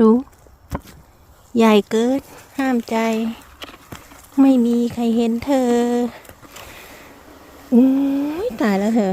ดู ใหญ่เกินห้ามใจ ไม่มีใครเห็นเธออุ้ยตายแล้วเธอ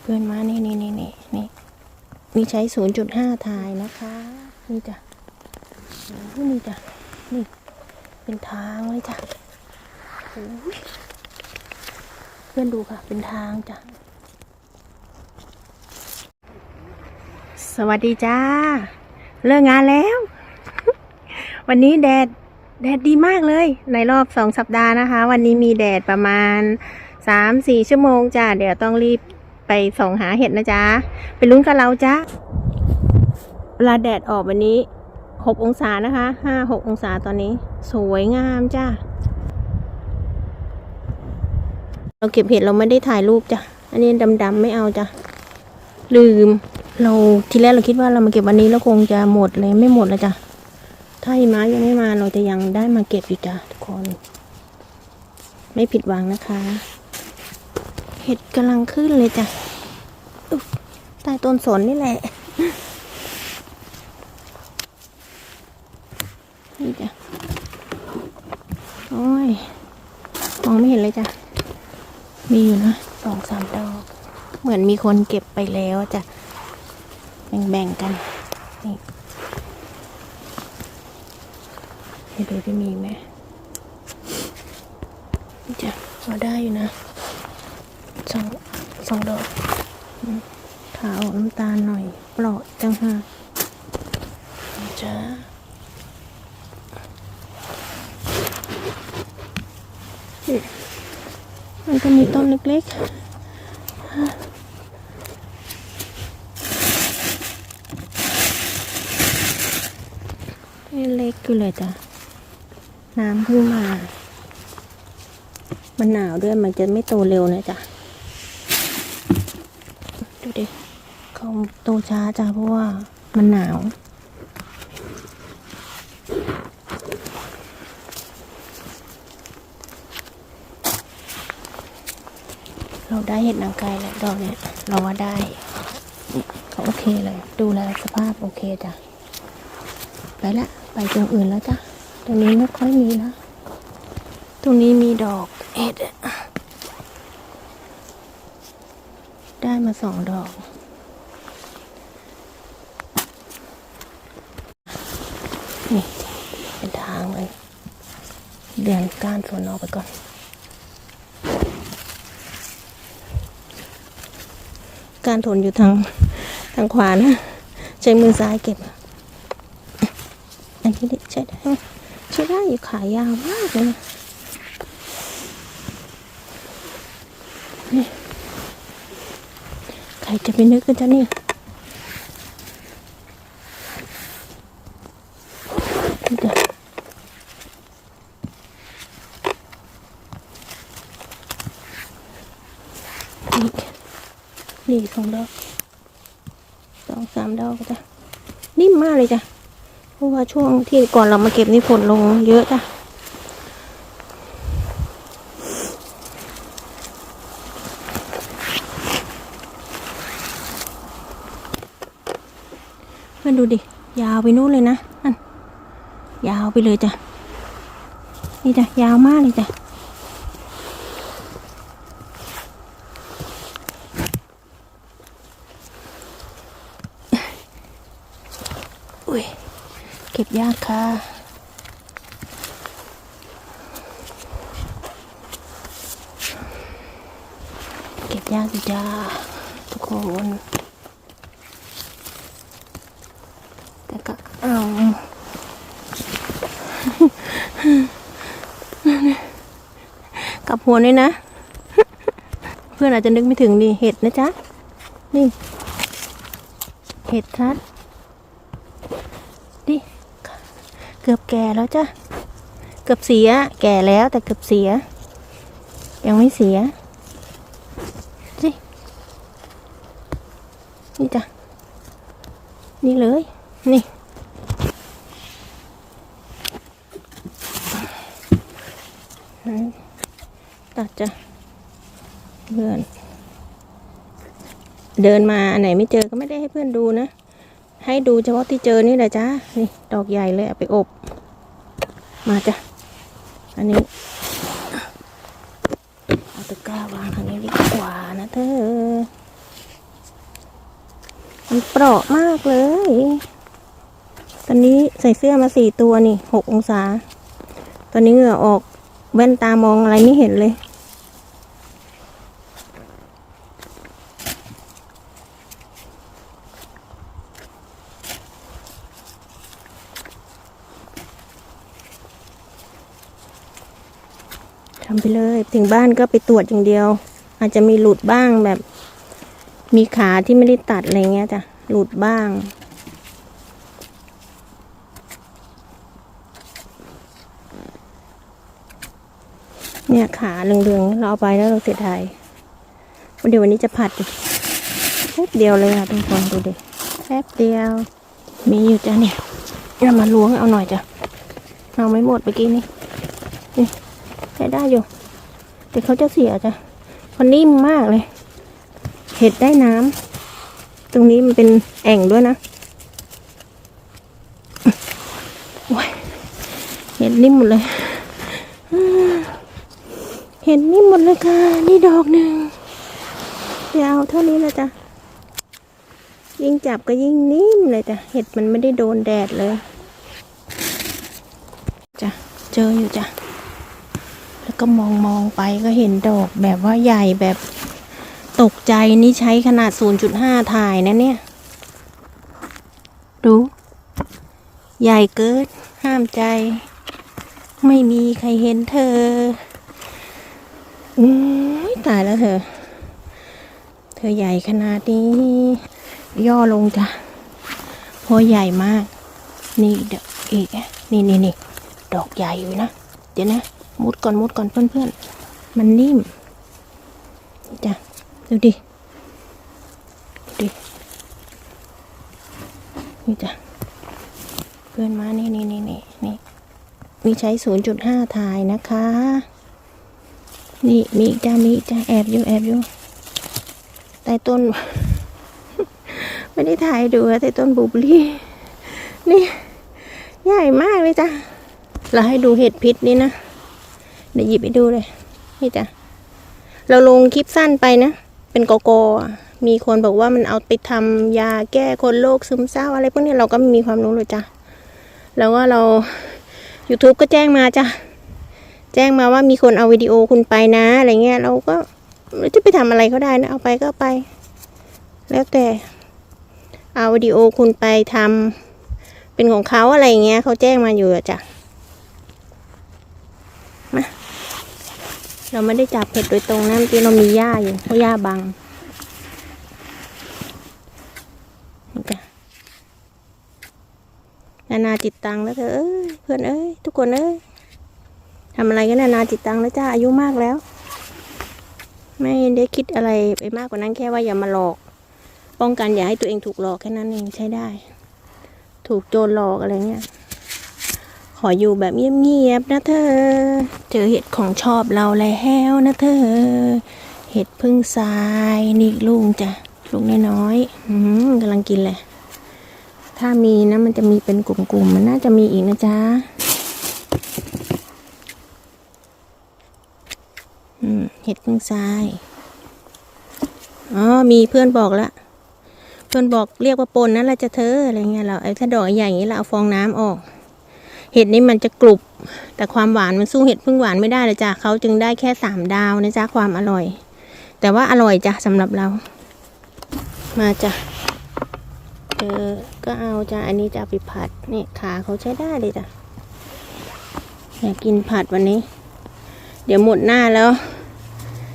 เพื่อนมานี่นี่นี่นี่นี่นี่ใช้ศูนย์จุดห้าถ่ายนะคะ นี่จ้ะนี่จ้ะนี่เป็นทางเลยจ้ะเพื่อนดูค่ะ เป็นทางจ้ะ สวัสดีจ้า เลิกงานแล้ว วันนี้แดดแดดดีมากเลย ในรอบสองสัปดาห์นะคะ วันนี้มีแดดประมาณสามสี่ชั่วโมงจ้าเดี๋ยวต้องรีบไปส่องหาเห็ดนะจ๊ะไปลุ้นกับเราจ้าเวลาแดดออกวันนี้หกองศานะคะห้าหกองศาตอนนี้ สวยงามจ้าเราเก็บเห็ดเราไม่ได้ถ่ายรูปจ้ะอันนี้ดำๆไม่เอาจ้ะลืม เราทีแรกเราคิดว่าเรามาเก็บวันนี้แล้วคงจะหมดเลยไม่หมดแล้วจ้ะ ถ้าหิมะยังไม่มาเราจะยังได้มาเก็บอยู่จ้ะทุกคน ไม่ผิดหวังนะคะ เห็ดกำลังขึ้นเลยจ้ะอุ๊ยใต้ต้นสนนี่แหละนี่จ้ะโอ้ยมองไม่เห็นเลยจ้ะ มีอยู่นะสองสามดอก เหมือนมีคนเก็บไปแล้วจ้ะ แบ่งๆกัน นี่ให้ดูจะมีไหมจ้ะพอได้อยู่นะสองสองดอกขาวน้ำตาลหน่อยปลอดจังฮะจ้ะมันก็มีต้นเล็กๆ นี่เล็กอยู่เลยจ้ะ น้ำเพิ่งมา มันหนาวด้วยมันจะไม่โตเร็วนะจ้ะ ดูดิเขาโตช้าจ้ะเพราะว่ามันหนาวเราได้เห็ดนางไก่แล้วดอกเนี้ยเราว่าได้เขาโอเคเลย ดูแลสภาพโอเคจ้ะ ไปละ ไปตรงอื่นแล้วจ้ะตรงนี้ไม่ค่อยมีนะ ตรงนี้มีดอกเอ็ด ได้มาสองดอก นี่เป็นทางเลย เดินก้านสวนออกไปก่อนการถนอยู่ทางทางขวานะ ใช้มือซ้ายเก็บ อันนี้ได้ใช้ได้ใช้ได้อยู่ขายาวมากเลยนะนี่ใครจะไปนึกกันจ้ะนี่นี่จ้นี่นี่สองดอกสองสามดอกจ้ะนิ่มมากเลยจ้ะ ราะว่าช่วงที่ก่อนเรามาเก็บนี่ฝนลงเยอะจ้ะเพื่อนดูดิ ยาวไปนู้นเลยนะนั่นยาวไปเลยจ้ะ นี่จ้ะ ยาวมากเลยจ้ะอุ้ย เก็บยากค่ะเก็บยากสิจ้าทุกคนแต่ก็เอากลับหัวเลยนะ เพื่อนอาจจะนึกไม่ถึงดิเห็ดนะจ๊ะ นี่ เห็ดชัด เกือบแก่แล้วจ้ะ เกือบเสีย แก่แล้วแต่เกือบเสีย ยังไม่เสียสินี่จ้ะ นี่เลย นี่ ตัดจ้ะเพื่อน เดินมาอันไหนไม่เจอก็ไม่ได้ให้เพื่อนดูนะ ให้ดูเฉพาะที่เจอนี่แหละจ้านี่ดอกใหญ่เลยเอาไปอบ มาจ้ะ อันนี้เอาตะกร้าวางทางนี้ดีกว่านะเธอ มันเปราะมากเลย ตอนนี้ใส่เสื้อมาสี่ตัวนี่หกองศา ตอนนี้เหงื่อออกแว่นตามองอะไรไม่เห็นเลย ทำไปเลย ถึงบ้านก็ไปตรวจอย่างเดียว อาจจะมีหลุดบ้างแบบ มีขาที่ไม่ได้ตัดอะไรเงี้ยจ้ะหลุดบ้างเนี่ยขาเหลืองๆเราเอาไปแล้วเราเสียดายวันเดี๋ยววันนี้จะผัดดิแป๊บเดียวเลยค่ะทุกคนดูดิแป๊บเดียว มีอยู่จ้ะเนี่ยเรามาล้วงเอาหน่อยจ้ะเอาไม่หมดเมื่อกี้นี่นี่ ช้ได้อยู่ แต่เขาจะเสียจ้ะเพราะนิ่มมากเลย เห็ดได้น้ำตรงนี้มันเป็นแอ่งด้วยนะโอ้ยเห็ดนิ่มหมดเลยเห็ดนิ่มหมดเลยค่ะ นี่ดอกหนึ่งยาวเท่านี้เลยจ้ะยิ่งจับก็ยิ่งนิ่มเลยจ้ะเห็ดมันไม่ได้โดนแดดเลยจ้ะเจออยู่จ้ะ แล้วก็มองมองไปก็เห็นดอกแบบว่าใหญ่แบบตกใจนี่ใช้ขนาด 0.5 ถ่ายนะเนี่ย ดู ใหญ่เกินห้ามใจ ไม่มีใครเห็นเธออุ้ยตายแล้วเธอ เธอใหญ่ขนาดนี้ ย่อลงจ้ะพราะใหญ่มาก นี่เดอกอีกอะนี่นี่นี่ดอกใหญ่อยู่นะ เดี๋ยวนะ มุดก่อนมุดก่อนเพื่อนๆ มันนิ่มจ้ะดูดิดูดิ นี่จ้ะเพื่อนมานี่นี่นี่นี่นี่มีใช้0.5ถ่ายนะคะ นี่มีจ้ามีจ้าแอบอยู่แอบอยู่ใต้ต้น ไม่ได้ถ่ายดูอะใต้ต้นบลูเบอรี่ นี่ ใหญ่มากเลยจ้ะเราให้ดูเห็ดพิษนี่นะ เดี๋ยวหยิบไปดูเลย นี่จ้ะ เราลงคลิปสั้นไปนะ เป็นโกโก้มีคนบอกว่ามันเอาไปทำยาแก้คนโรคซึมเศร้าอะไรพวกนี้เราก็ไม่มีความรู้เลยจ้ะ แล้วว่าเรา YouTube ก็แจ้งมาจ้ะ แจ้งมาว่ามีคนเอาวิดีโอคุณไปนะอะไรเงี้ย เราก็จะไปทำอะไรเขาได้นะ เอาไปก็ไป แล้วแต่ เอาวิดีโอคุณไปทำเป็นของเขาอะไรเงี้ยเขาแจ้งมาอยู่จ้ะ มา เราไม่ได้จับเห็ดโดยตรงนะเมื่อกี้เรามีหญ้าอยู่เพราะหญ้าบังนี่จ้ะนานาจิตตังแล้วเธอเอ้ยเพื่อนเอ้ยทุกคนเอ้ยทำอะไรกันนานาจิตตังแล้วจ้าอายุมากแล้ว ไม่ได้คิดอะไรไปมากกว่านั้นแค่ว่าอย่ามาหลอก ป้องกันอย่าให้ตัวเองถูกหลอกแค่นั้นเองใช้ได้ ถูกโจรหลอกอะไรเงี้ย ออยู่แบบเงียบๆนะเธอ เจอเห็ดของชอบเราแล้วนะเธอ เห็ดพึ่งทรายนี่ลูกจ้ะลูกน้อยๆอืมกำลังกินเลย ถ้ามีนะมันจะมีเป็นกลุ่มๆ มันน่าจะมีอีกนะจ๊ะอืมเห็ดพึ่งทราย อ๋อ มีเพื่อนบอกละ เพื่อนบอกเรียกว่าปนนั่นแหละจะเธออะไรเงี้ยเราไอ้ถ้าดอกใหญ่อย่างนี้เราเอาฟองน้ำออก เห็ดนี่มันจะกรุบ แต่ความหวานมันสู้เห็ดพึ่งหวานไม่ได้เลยจ้ะเขาจึงได้แค่สามดาวนะจ๊ะความอร่อย แต่ว่าอร่อยจ้ะสำหรับเรา มาจ้ะเออก็เอาจ้ะอันนี้จะเอาไปผัดนี่ขาเขาใช้ได้เลยจ้ะอยากกินผัดวันนี้ เดี๋ยวหมดหน้าแล้ว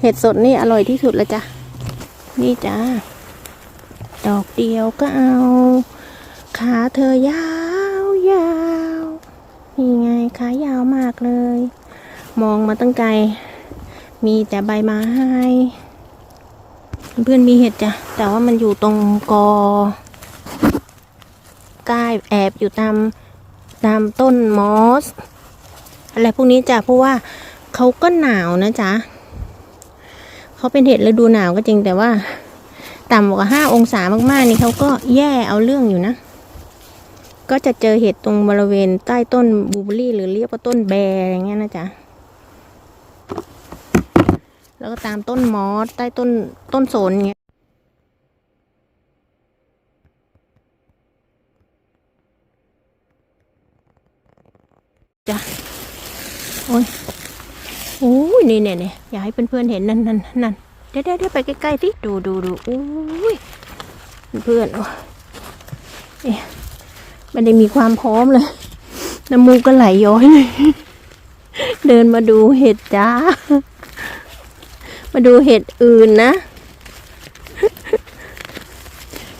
เห็ดสดนี่อร่อยที่สุดแล้วจ้ะนี่จ้ะดอกเดียวก็เอา ขาเธอยา นี่ไงขายาวมากเลย มองมาตั้งไกล มีแต่ใบไม้เพื่อนมีเห็ดจ้ะ แต่ว่ามันอยู่ตรงกอก้ายแอบอยู่ตามตามต้นมอส อะไรพวกนี้จ้ะ เพราะว่าเขาก็หนาวนะจ๊ะเขาเป็นเห็ดฤดูหนาวก็จริงแต่ว่า ต่ำกว่าห้าองศามากๆ นี่เขาก็แย่เอาเรื่องอยู่นะ ก็จะเจอเห็ดตรงบริเวณใต้ต้นบูเบอรี่ หรือเรียกว่าต้นแบร์อย่างเงี้ยนะจ๊ะ แล้วก็ตามต้นมอสใต้ต้นต้นโสนเงี้ยจ้ะโอ้ยโอ้ยนี่เนี่ยเนี่ยอยากให้เพื่อนๆเห็นนั่นนั่นนั่นเดี๋ยวเดี๋ยวเดี๋ยวไปใกล้ๆสิดูดูดูโอ้ยเพื่อนๆโอ้ยเอ๊ะ ไม่ได้มีความพร้อมเลย น้ำมูกก็ไหลย้อยเลย เดินมาดูเห็ดจ้า มาดูเห็ดอื่นนะ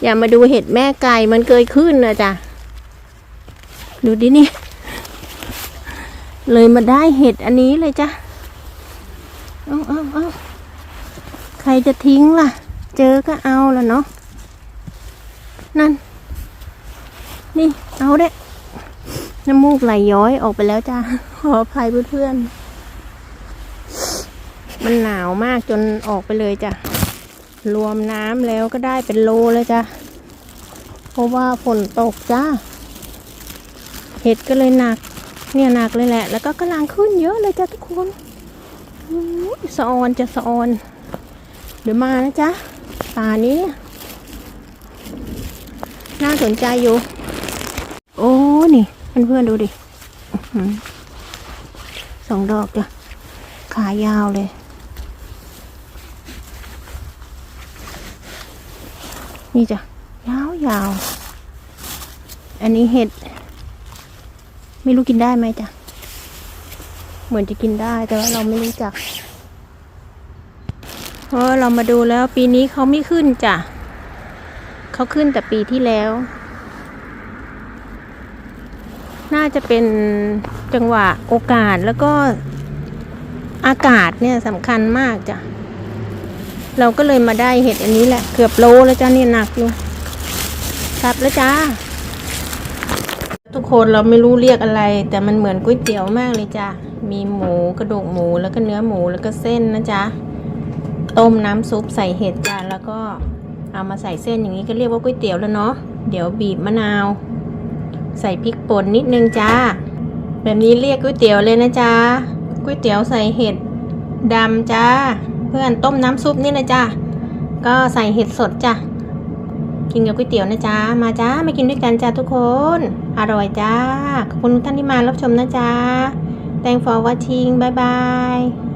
อย่ามาดูเห็ดแม่ไก่มันเคยขึ้นนะจ๊ะดูดินี่ เลยมาได้เห็ดอันนี้เลยจ้ะ เอาเอาเอาใครจะทิ้งล่ะ เจอก็เอาละเนาะ นั่น นี่ เอาเด้น้ำมูกไหลย้อยออกไปแล้วจ้าขออภัยเพื่อนๆ มันหนาวมากจนออกไปเลยจ้ะ รวมน้ำแล้วก็ได้เป็นโลเลยจ้ะ เพราะว่าฝนตกจ้า เห็ดก็เลยหนัก เนี่ยหนักเลยแหละ แล้วก็กำลังขึ้นเยอะเลยจ้ะทุกคนอุ๊ยสะออนจะสะออน เดี๋ยวมานะจ๊ะป่านี้ น่าสนใจอยู่ เพื่อนๆดูดิสองดอกจ้ะขายาวเลย นี่จ้ะ ยาวยาวๆอันนี้เห็ด ไม่รู้กินได้ไหมจ้ะ เหมือนจะกินได้แต่ว่าเราไม่รู้จัก เพราะเรามาดูแล้วปีนี้เขาไม่ขึ้นจ้ะ เขาขึ้นแต่ปีที่แล้ว น่าจะเป็นจังหวะโอกาสแล้วก็อากาศเนี่ยสำคัญมากจ้ะ เราก็เลยมาได้เห็ดอันนี้แหละ เกือบโลแล้วจ้ะเนี่ยหนักอยู่ครับแล้วจ้า ทุกคนเราไม่รู้เรียกอะไร แต่มันเหมือนก๋วยเตี๋ยวมากเลยจ้ะ มีหมูกระดูกหมูแล้วก็เนื้อหมูแล้วก็เส้นนะจ๊ะ ต้มน้ำซุปใส่เห็ดจ้ะแล้วก็เอามาใส่เส้นอย่างนี้ก็เรียกว่าก๋วยเตี๋ยวแล้วเนาะเดี๋ยวบีบมะนาว ใส่พริกป่นนิดนึงจ้า แบบนี้เรียกก๋วยเตี๋ยวเลยนะจ๊ะก๋วยเตี๋ยวใส่เห็ดดำจ้า เพื่อนต้มน้ำซุปนี่นะจ้าก็ใส่เห็ดสดจ้ะกินกับก๋วยเตี๋ยวนะจ๊ะมาจ้ามากินด้วยกันจ้าทุกคน อร่อยจ้าขอบคุณทุกท่านที่มารับชมนะจ๊ะ Thanks for watching บ๊ายบาย